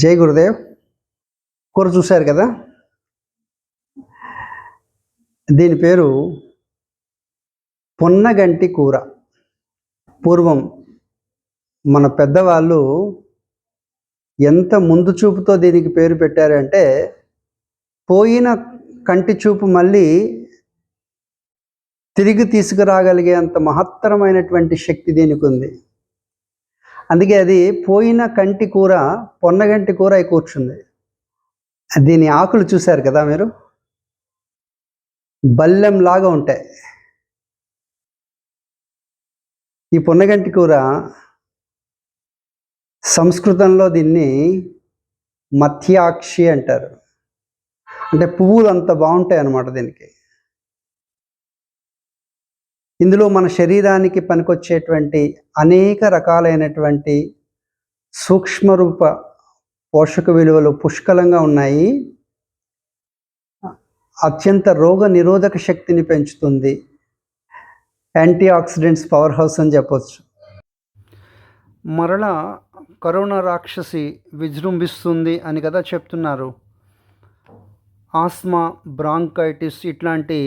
జై గురుదేవ్. కూర చూశారు కదా? దీని పేరు పొన్నగంటి కూర. పూర్వం మన పెద్దవాళ్ళు ఎంత ముందు చూపుతో దీనికి పేరు పెట్టారంటే పోయిన కంటి చూపు మళ్ళీ తిరిగి తీసుకురాగలిగేంత మహత్తరమైనటువంటి శక్తి దీనికి ఉంది. అందుకే అది పోయిన కంటి కూర పొన్నగంటి కూర అయి కూర్చుంది. దీని ఆకులు చూశారు కదా మీరు? బల్లెంలాగా ఉంటాయి. ఈ పొన్నగంటి కూర సంస్కృతంలో దీన్ని మత్యాక్షి అంటారు. అంటే పువ్వులు అంత బాగుంటాయి అన్నమాట దీనికి. ఇందులో మన శరీరానికి పనికొచ్చేటువంటి అనేక రకాలైనటువంటి సూక్ష్మరూప పోషక విలువలు పుష్కలంగా ఉన్నాయి. అత్యంత రోగ నిరోధక శక్తిని పెంచుతుంది. యాంటీ ఆక్సిడెంట్స్ పవర్ హౌస్ అని చెప్పవచ్చు మరలా కరోనా రాక్షసి విజృంభిస్తుంది అని కదా చెప్తున్నారు. ఆస్మా బ్రాంకైటిస్ ఇట్లాంటి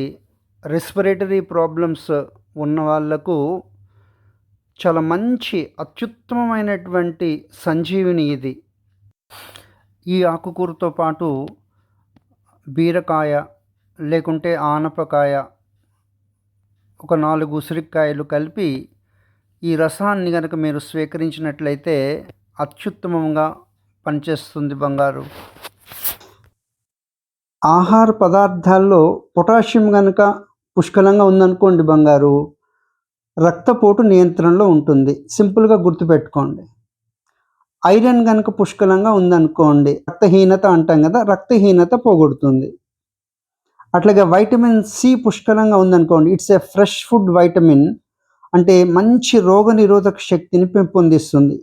రెస్పిరేటరీ ప్రాబ్లమ్స్ ఉన్న వాళ్ళకు చాలా మంచి అత్యుత్తమమైనటువంటి సంజీవిని ఇది. ఈ ఆకుకూరతో పాటు బీరకాయ లేకుంటే ఆనపకాయ ఒక నాలుగు ఉసిరికాయలు కలిపి ఈ రసాన్ని కనుక మీరు స్వీకరించినట్లయితే అత్యుత్తమంగా పనిచేస్తుంది బంగారు. ఆహార పదార్థాల్లో పొటాషియం కనుక పుష్కలంగా ఉందనుకోండి బంగారు రక్తపోటు నియంత్రణలో ఉంటుంది. సింపుల్గా గుర్తుపెట్టుకోండి. ఐరన్ కనుక పుష్కలంగా ఉందనుకోండి రక్తహీనత అంటాం కదా రక్తహీనత పోగొడుతుంది. అట్లాగే వైటమిన్ సి పుష్కలంగా ఉందనుకోండి it's a fresh food vitamin అంటే మంచి రోగనిరోధక శక్తిని పెంపొందిస్తుంది.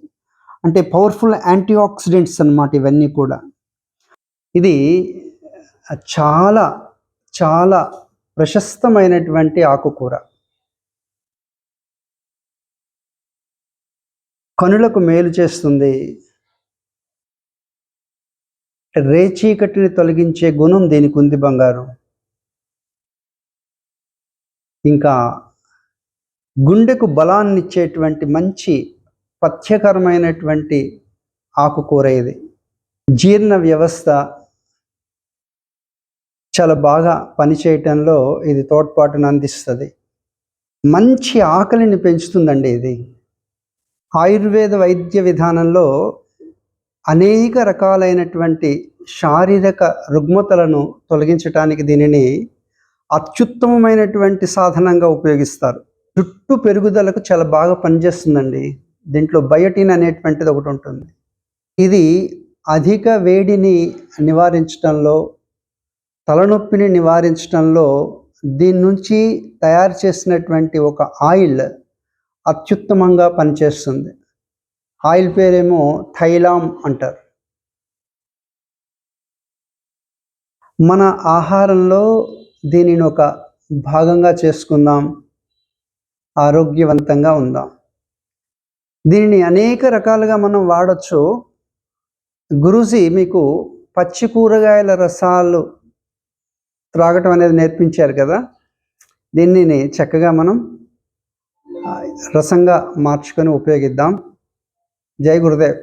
అంటే పవర్ఫుల్ యాంటీ ఆక్సిడెంట్స్ అనమాట ఇవన్నీ కూడా. ఇది చాలా చాలా ప్రశస్తమైనటువంటి ఆకుకూర. కనులకు మేలు చేస్తుంది. రేచీకటిని తొలగించే గుణం దీనికి ఉంది బంగారు? ఇంకా గుండెకు బలాన్ని ఇచ్చేటువంటి మంచి పథ్యకరమైనటువంటి ఆకుకూర ఇది జీర్ణ వ్యవస్థ చాలా బాగా పనిచేయటంలో ఇది తోడ్పాటును అందిస్తుంది. మంచి ఆకలిని పెంచుతుందండి ఇది. ఆయుర్వేద వైద్య విధానంలో అనేక రకాలైనటువంటి శారీరక రుగ్మతలను తొలగించడానికి దీనిని అత్యుత్తమమైనటువంటి సాధనంగా ఉపయోగిస్తారు. జుట్టు పెరుగుదలకు చాలా బాగా పనిచేస్తుందండి. దీంట్లో బయోటిన్ అనేటువంటిది ఒకటి ఉంటుంది. ఇది అధిక వేడిని నివారించడంలో తలనొప్పిని నివారించడంలో దీని నుంచి తయారు చేసినటువంటి ఒక ఆయిల్ అత్యుత్తమంగా పనిచేస్తుంది. ఆయిల్ పేరేమో థైలామ్ అంటారు. మన ఆహారంలో దీనిని ఒక భాగంగా చేసుకుందాం. ఆరోగ్యవంతంగా ఉందాం. దీనిని అనేక రకాలుగా మనం వాడచ్చు. గురూజీ మీకు పచ్చి కూరగాయల రసాలు త్రాగటం అనేది నేర్పించారు కదా. దీనిని చక్కగా మనం రసంగా మార్చుకొని ఉపయోగిద్దాం. జై గురుదేవ్.